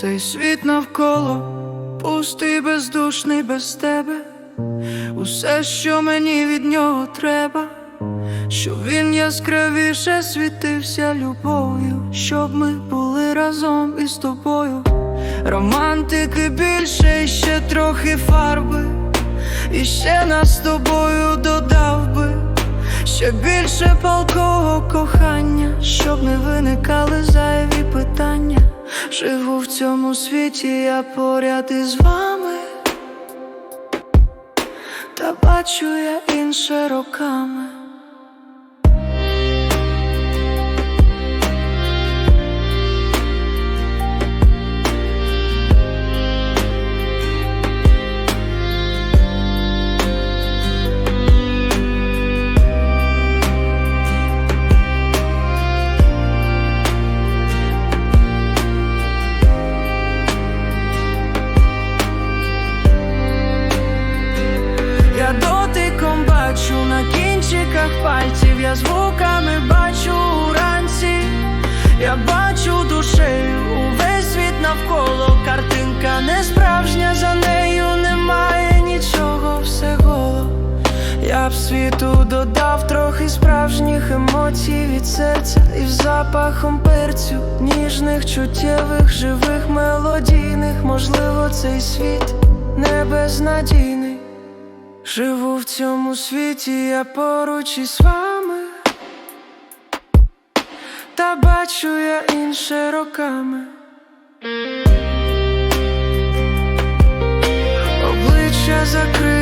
Цей світ навколо пустий, бездушний без тебе. Усе, що мені від нього треба, щоб він яскравіше світився любов'ю, щоб ми були разом із тобою. Романтики більше, і ще трохи фарби, і ще нас з тобою додав би. Ще більше палкого кохання, щоб не виникали питання. Живу в цьому світі, я поряд із вами, та бачу я інше роками. Кінчиках пальців, я звуками бачу уранці, я бачу душею увесь світ навколо, картинка не справжня, за нею немає нічого, все голо. Я б світу додав трохи справжніх емоцій від серця і з запахом перцю, ніжних, чуттєвих, живих, мелодійних, можливо, цей світ не безнадійний. Живу в цьому світі, я поруч із вами, та бачу я інше роками. Обличчя закрите